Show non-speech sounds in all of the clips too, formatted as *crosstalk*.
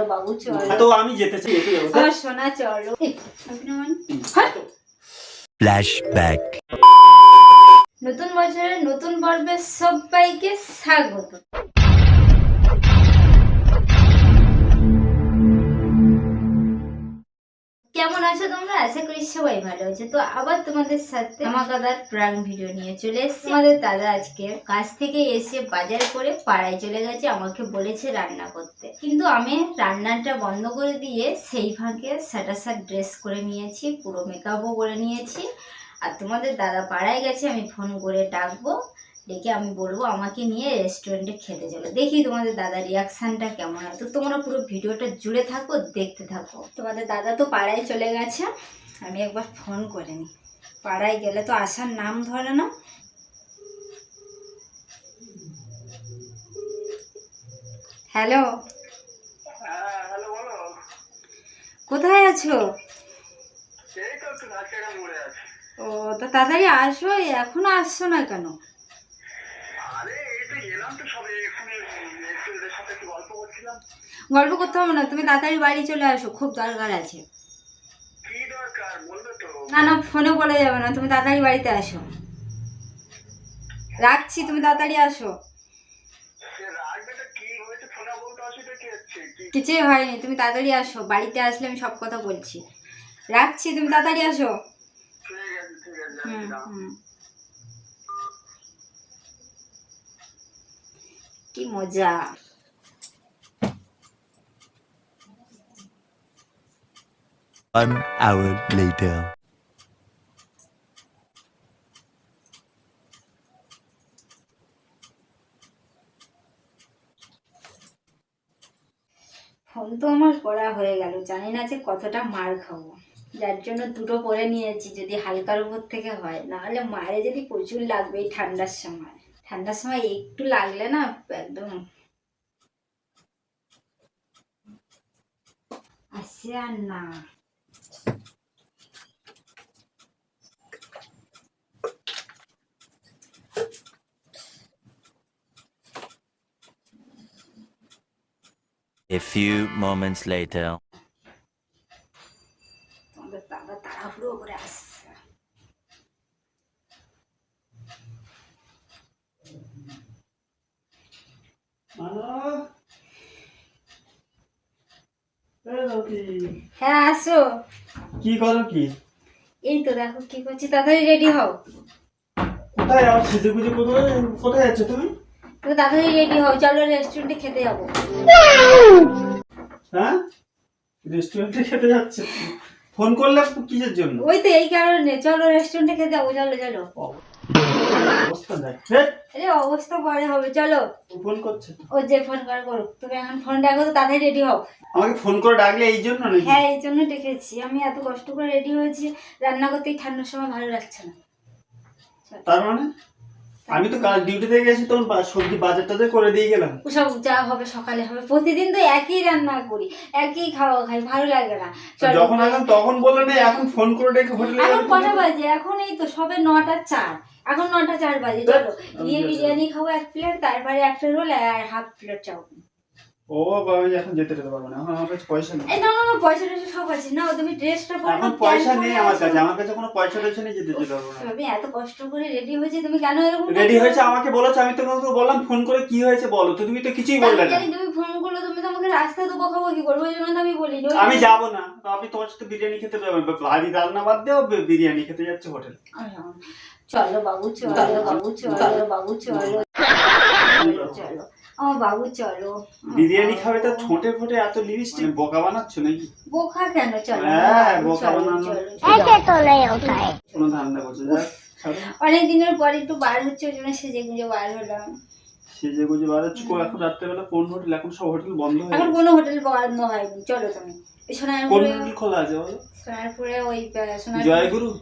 চলো বাবু চলো। তো আমি যেতে চাই একটু যাব সোনা চলো। Flashback. নতুন বছরের নতুন পর্বে সবাইকে স্বাগত। কেমন আছো তোমরা? আশা করি সবাই ভালো আছে। তো আবার তোমাদের সাথে আমাকাদার প্রাণ ভিডিও নিয়ে চলে এসেছি। আমাদের দাদা আজকে কাজ থেকে এসে বাজার করে পাড়ায় চলে গেছে, আমাকে বলেছে রান্না করতে। কিন্তু আমি রান্নাটা বন্ধ করে দিয়ে সেই ফাঁকে স্যাটার স্যাট ড্রেস করে নিয়েছি, পুরো মেকআপও করে নিয়েছি। আর তোমাদের দাদা পাড়ায় গেছে, আমি ফোন করে ডাকবো। ডেকে আমি বলব আমাকে নিয়ে রেস্টুরেন্টে খেতে চলো। দেখি তোমাদের দাদার রিয়াকশানটা কেমন হয়। তো তোমরা পুরো ভিডিওটা জুড়ে থাকো দেখতে থাকো। তোমাদের দাদা তো পাড়ায় চলে গেছে আমি একবার ফোন করে নিই। পাড়ায় গেলে তো আসার নাম ধরে না। হ্যালো হ্যাঁ কোথায় আছে। ও তো তাড়াতাড়ি আসো এখনও আসছো না কেন? গল্প করতে হবে না তুমি তাড়াতাড়ি বাড়ি চলে আসো খুব দরকার আছে। না না ফোনে বলে যাবে না তুমি তাড়াতাড়ি বাড়িতে আসো। রাখছি তুমি তাড়াতাড়ি আসো। কিছুই হয়নি তুমি তাড়াতাড়ি আসো বাড়িতে আসলে আমি সব কথা বলছি। রাখছি তুমি তাড়াতাড়ি আসো। হুম হুম। কি মজা। One hour later. ফোন তো আমার করা হয়ে গেল। জানি না যে কতটা মার খাব। যার জন্য দুটো পরে নিয়েছি, যদি হালকার উপর থেকে হয়। নাহলে মারে যদি প্রচুর লাগবে এই ঠান্ডার সময়। ঠান্ডার সময় একটু লাগলে না একদম আসে আর না। A few moments later. তোমাদের দাদা তাড়াহুড়ো করে আসছে হ্যাঁ আসো। কি করো কি? এই তো দেখো কি করছি তাড়াতাড়ি রেডি হও। কোথায় সেজে কোথায় কোথায় যাচ্ছ তুমি? তুমি তাড়াতাড়ি রেডি হও চলো রেস্টুরেন্টে খেতে যাব। হ্যাঁ? রেস্টুরেন্টে খেতে যাচ্ছে? ফোন করলে কিসের জন্য? ওই তো এই কারণে চলো রেস্টুরেন্টে খেতে যাব চলো চলো। অবস্থা দেখ আরে অবস্থা পরে হবে চলো। ফোন করছে ও যে ফোন করে তুমি এখন ফোন ডাকো তো তাড়াতাড়ি রেডি হও। আমাকে ফোন করে ডাকলে এই জন্য নাকি? হ্যাঁ এই জন্য ডেকেছি। আমি এত কষ্ট করে রেডি হয়েছি রান্না করতে ঠান্ডার সময় ভালো লাগছে না। তার মানে? আমি তো কাল ডিউটিতে গেছি তখন সবজি বাজার টাজার করে দিয়ে গেলাম। ওসব যা হবে সকালে হবে। প্রতিদিন তো একই রান্না করি একই খাওয়া খাই ভালো লাগে না। যখন আসলাম তখন বললে না এখন ফোন করে ডেকে হোটেলে এখন কটা বাজে? এখন এই তো সবে নটা চার। এখন নটা চার বাজে চলো। গিয়ে বিরিয়ানি খাব এক প্লেট তারপরে একটা রোল আর হাফ প্লেট চাউমিন। ও বাবা আমি এখন যেতে যেতে পারব না। এখন আমার কাছে পয়সা নেই। না না না, পয়সা টয়সা সব আছে। না তুমি ড্রেসটা পরো এখন পয়সা নেই আমার কাছে। আমার কাছে কোনো পয়সা টয়সা নেই যেতে যেতে পারব না। আমি এত কষ্ট করে রেডি হয়েছি তুমি কেন এরকম রেডি হয়েছে আমাকে বলেছ আমি তো তোমাকে বললাম ফোন করে কি হয়েছে বলো তো তুমি তো কিছুই বললে না। তুমি ফোন করলে তুমি তো আমাকে রাস্তায় তো বকাবকি করব ওই জন্য আমি বলি আমি যাব না। আমি তোমার সাথে বিরিয়ানি খেতে যাব। বাড়ি রান্না বাদ দেও বিরিয়ানি খেতে যাচ্ছে হোটেল। চলো বাবু চলো বাবু চলো বাবু চলো। চলো। আমার বাবু চলো। বিরিয়ানি খাবে তো ঠোঁটে ফোটে এত লিপস্টিক? বোকা বানাচ্ছ নাকি? বোকা কেন? চলো হ্যাঁ, বোকা বানানো। চলো। কোনো ধান্দা করছে অনেক দিনের পর একটু বার হচ্ছে ওই জন্য সেজে গুজে বার হলাম। সেজে গুজে বার হচ্ছে কো- এখন রাত্রেবেলা কোন হোটেল? এখন সব হোটেল বন্ধ হয়ে এখন কোনো হোটেল বন্ধ হয়নি। চলো তুমি। ওই কোন হোটেল খোলা আছে বলো? সোনারপুরে ওই সোনারপুরে জয়গুরু?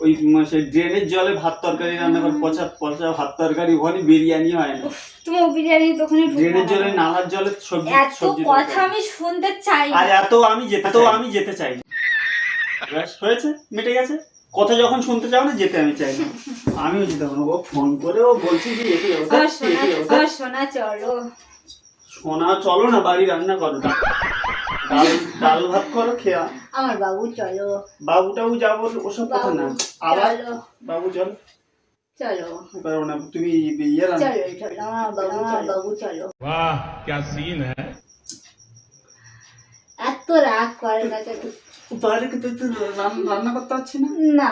ওই উম, সেই ড্রেনের জলে ভাত তরকারি রান্না করে পচা পচা ভাত তরকারি ওখানে বিরিয়ানি হয় না। তুমি বিরিয়ানি দোকানে ঢুকবো ড্রেনের জলে নালার জলে সবজি এত সবজি কথা আমি শুনতে চাই। আর এত আমি যেতে এত আমি যেতে চাই। ব্যাস হয়েছে? মিটে গেছে? কথা যখন শুনতে চাও না যেতে আমি চাই না। *laughs* আমিও যেতে পারব ও ফোন করে ও বলছি যে ধ্যাৎ। সোনা চলো। সোনা চলো না বাড়ি রান্না করো। ডাল ডাল ভাত করো খেয়া আমার বাবু চলো বাবু টাবু যাবো ওসব কথা না বাবু আবার চলো বাবু চল চলো পারবো না তুমি ইয়ে রান্না চলো চলো আমার বাবু আমার বাবু চলো वाह क्या सीन है এত রাগ করে না তো তুই রান্না রান্না করতে পারছি না? না।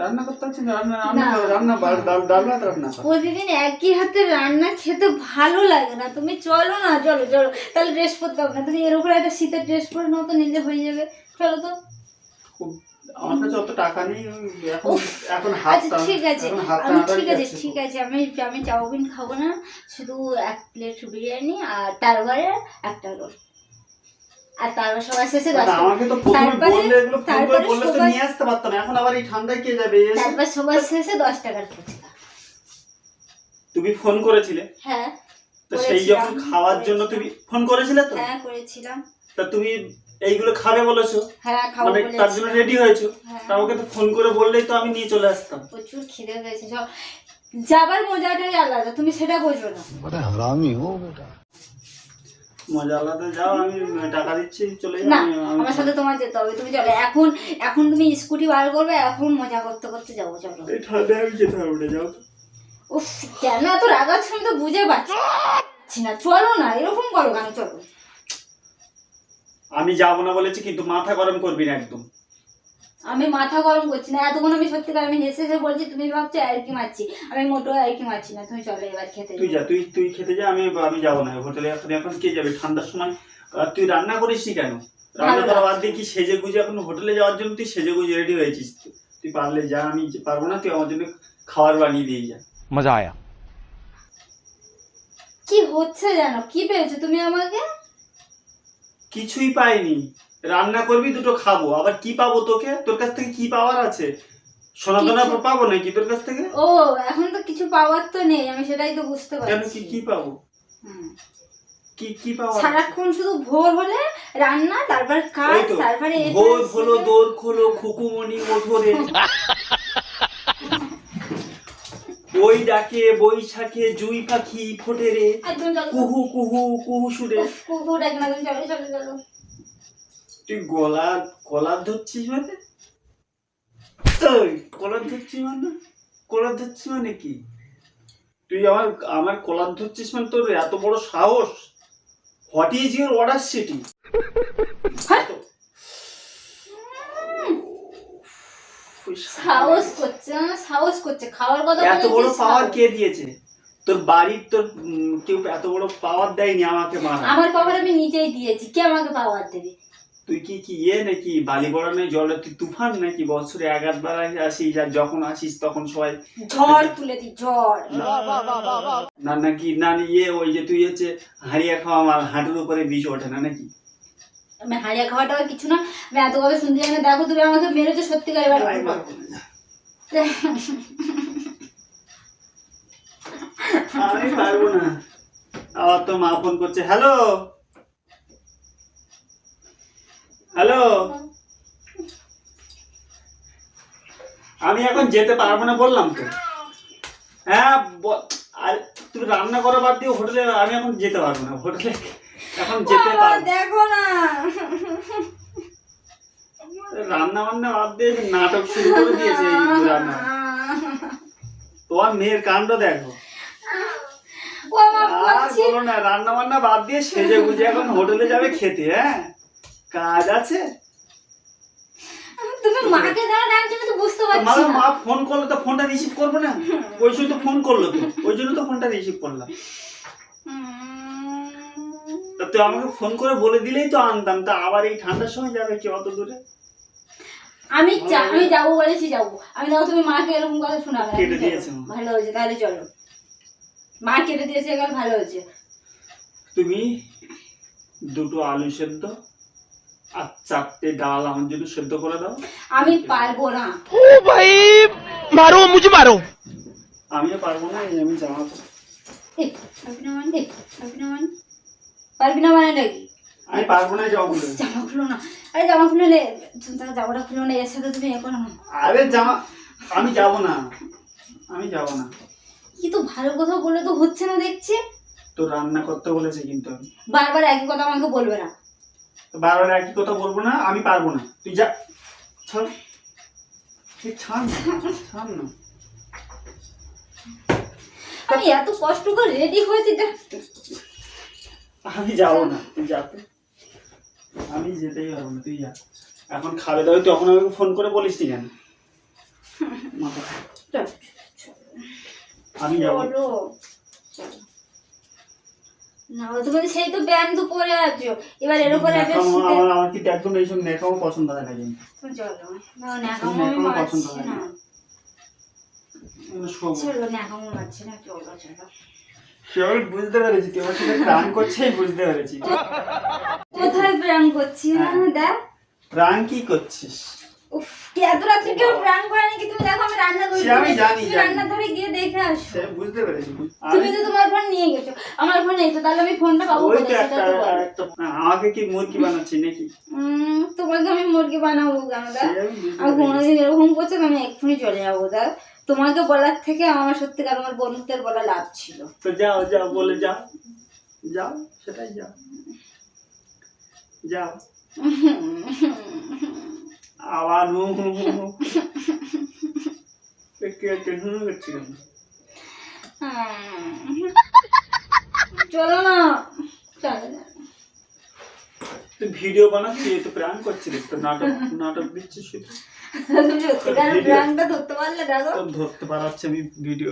রান্না করতে পারছি না? রান্না রান্না রান্না ডাল ডাল ভাত রান্না প্রতিদিন একই হাতে রান্না খেতে ভালো লাগে না। তুমি চলো না চলো চলো। তাহলে ড্রেস পরতে হবে না। তুমি এর উপরে একটা শীতের ড্রেস পরে নাও তো নিলে হয়ে যাবে। চলো তো। আমার কাছে অত টাকা নেই। এখন এখন হাত আচ্ছা ঠিক আছে। আমি ঠিক আছে ঠিক আছে। আমি আমি চাউমিন খাব না। শুধু এক প্লেট বিরিয়ানি আর তারপরে একটা রোল আর তারপর সবার শেষে আমাকে তো বললে এগুলো ফোন করে তারপরে বললে তো নিয়ে আসতে পারতাম এখন আবার এই ঠান্ডায় কে যাবে? তারপর সবার শেষে দশ টাকার ফুচকা। তুমি ফোন করেছিলে? হ্যাঁ তো সেই করেছিলাম, যখন খাওয়ার জন্য তুমি ফোন করেছিলে তো? হ্যাঁ করেছিলাম। তা তুমি এইগুলো খাবে বলেছ? হ্যাঁ খাব মানে তার জন্য রেডি হয়েছো? হ্যাঁ। তা আমাকে তো ফোন করে বললেই তো আমি নিয়ে চলে আসতাম। প্রচুর খিদে পেয়েছে। সব যাবার মজাটাই আলাদা তুমি সেটা বোঝো না। মজা আলাদা যাও আমি টাকা দিচ্ছি চলে যাও না আমি- আমি- আমার সাথে তোমার যেতে হবে তুমি চলো এখন এখন তুমি স্কুটি বার করবে এখন মজা করতে করতে যাব চলো। এই ঠান্ডায় আমি যেতে পারব না যাও উফ কেন এত রাগাচ্ছ আমি তো বুঝে পাচ্ছি না চলো না এরকম করো কেন চলো। আমি যাব না বলেছি কিন্তু মাথা গরম করবি না একদম। আমি মাথা গরম করছি না এতক্ষণ আমি সত্যিকার আমি হেসে হেসে বলছি তুমি ভাবছ আর কি মারছি আমি মোটো আর মারছি না তুমি চলে এবার খেতে তুই যা তুই তুই খেতে যা আমি আমি যাব না হোটেলে এখন এখন কে যাবে? ঠান্ডার সময় তুই রান্না করিস কেন? রান্না করা বাদ দিয়ে সেজে গুজে এখন হোটেলে যাওয়ার জন্য তুই সেজে গুজে রেডি হয়েছিস? তুই পারলে যা আমি পারব না তুই আমার জন্য খাবার বানিয়ে দিয়ে যা। মজা আয়া। কি হচ্ছে জানো কি পেয়েছ তুমি আমাকে? কিছুই পাইনি। রান্না করবি দুটো খাব। আবার কি পাবো তোকে? তোর কাছ থেকে কি পাওয়ার আছে? সোনা পাবো নাকি তোর কাছ থেকে? ও এখন তো কিছু পাওয়ার তো নেই আমি সেটাই তো বুঝতে কেন পারছি। কি কি পাবো কি কি পাওয়ার আছে? সারাক্ষণ শুধু ভোর হলে রান্না তারপর কাজ তারপরে ভোর হলো দোর খোলো খুকুমণি ওঠরে ওই *laughs* ডাকে বৈশাখে জুই পাখি ফোটে রে। কুহু কুহু কুহু সুরে। কুকুর ডাকে না তুমি চলো চলো চলো। তুই গলা কলার ধরছিস মানে? কলার ধরছিস মানে? কলার ধরছিস মানে কি? তুই আমার আমার কলার ধরছিস মানে তোর এত বড় সাহস? What is your order city. সাহস করছে সাহস করছে। খাওয়ার কথা এত বড় পাওয়ার কে দিয়েছে? তোর বাড়ির তোর কেউ এত বড় পাওয়ার দেয়নি আমাকে মারা আমার পাওয়ার আমি নিজেই দিয়েছি। কে আমাকে পাওয়ার দেবে? তুই কি কি ইয়ে নাকি? বালি বড় নেই জলে তুই তুফান নাকি? বছরে এক আধবার আসিস আর যখন আসিস তখন সবাই ঝড় তুলে দি ঝড়। না নাকি না ইয়ে ওই যে তুই হচ্ছে হারিয়া খাওয়া আমার হাঁটুর উপরে বিষ ওঠে না নাকি? আমি হারিয়া খাওয়াটা কিছু না আমি এত কথা শুনতে চাই না। দেখো তুমি আমাকে মেরেছো সত্যিকার এবার আমি। পারব না। আমি পারব না। আবার তো মা ফোন করছে হ্যালো হ্যালো? আমি এখন যেতে পারব না বললাম তো। হ্যাঁ আর তুমি রান্না করা বাদ দিয়ে হোটেলে আমি এখন যেতে পারব না। হোটেলে এখন যেতে পারব দেখো না। রান্না বান্না বাদ দিয়ে নাটক শুরু করে দিয়েছে এই রান্না। তোমার মেয়ের কাণ্ড দেখো। আর বলো না রান্না বান্না বাদ দিয়ে সেজে গুজে এখন হোটেলে যাবে খেতে হ্যাঁ? কাজ আছে? তুমি মাকে দাঁড়া ডাকছো আমি তো বুঝতে পারছি না। মা ফোন করল তো ফোনটা রিসিভ করব না? ওই জন্য তো ফোন করল তো ওই জন্য তো ফোনটা রিসিভ করলাম। তা তুই আমাকে ফোন করে বলে দিলেই তো আনতাম তা আবার এই ঠান্ডার সময় যাবে কি অত দূরে? আমি আমি যাব বলেছি যাব। আমি দেখো তুমি মাকে এরকম কথা শোনাবে কেটে। দিয়েছে ভালো হয়েছে তাহলে চলো। মা কেটে দিয়েছে এবার ভালো হয়েছে। তুমি দুটো আলু সেদ্ধ আর সেদ্ধ করে দাও। আমি পারব না। ও ভাই মারো মুঝে মারো। আমিও পারব না আমি জামা না মানে, মানে, মানে আমি পারব না জামা খুলো। না। আরে জামা খুলে নে জামাটা খুলো না তুমি এ করো না। আরে জামা আমি না। আমি না। কি তো ভালো বলে তো হচ্ছে না দেখছি। তো রান্না করতে বলেছে কিন্তু। বারবার একই কথা আমাকে বলবে না। বারবার একই কথা বলব না আমি পারব না। তুই যা ছাড়। ছাড় ছাড় না। আমি এত কষ্ট করে রেডি হয়েছি আমি যাব না তুই যা। আমি যেতেই পারব না তুই যা। এখন খাবে দাবে তখন আমাকে ফোন করে বলিস নি কেন? *laughs* আমি যাব। না তুমি সেই তো ব্যান্ড তো পরে আছো এবার এর উপরে একটা আমার আমার কিন্তু একদম এইসব নেকামো পছন্দ হয় না কিন্তু চলো না ন্যাকামো আমি পছন্দ হয় না না। আমি শোবো। চলো ন্যাকামো মারছি না চলো চলো কেবল বুঝতে পেরেছি তুই আমার সাথে প্রাণ করছেই বুঝতে পেরেছি কোথায় প্রাণ করছি হ্যাঁ। দেখ প্রাণ কি করছিস কি এত রাত্রে কেউ প্রাণ করে নাকি? তুমি দেখো আমি রান্না করি। সে আমি জানি, তুমি জানি। গিয়ে দেখে আসো। বুঝতে পেরেছি তুমি তো তোমার ফোন নিয়ে গেছো আমার ফোন নেই তো তাহলে আমি ফোনটা পাবো ওই তো একটা আমাকে কি মুরগি বানাচ্ছি নাকি? তোমাকে আমি মুরগি বানাবো কেন কোনোদিন এরকম করছে আমি এক্ষুনি চলে যাব দেখ? তোমাকে বলার থেকে আমার সত্যিকার আমার বন্ধুদের বলা লাভ ছিল। তো যাও যাও বলে যাও। যাও সেটাই যাও। যাও। *laughs* চলো না। তুই ভিডিও বানাচ্ছি তো প্রাণ করছিলিস তো নাটক নাটক দিচ্ছিস শুধু *laughs* ধরতে পারলে ধরতে পারাচ্ছি আমি ভিডিও।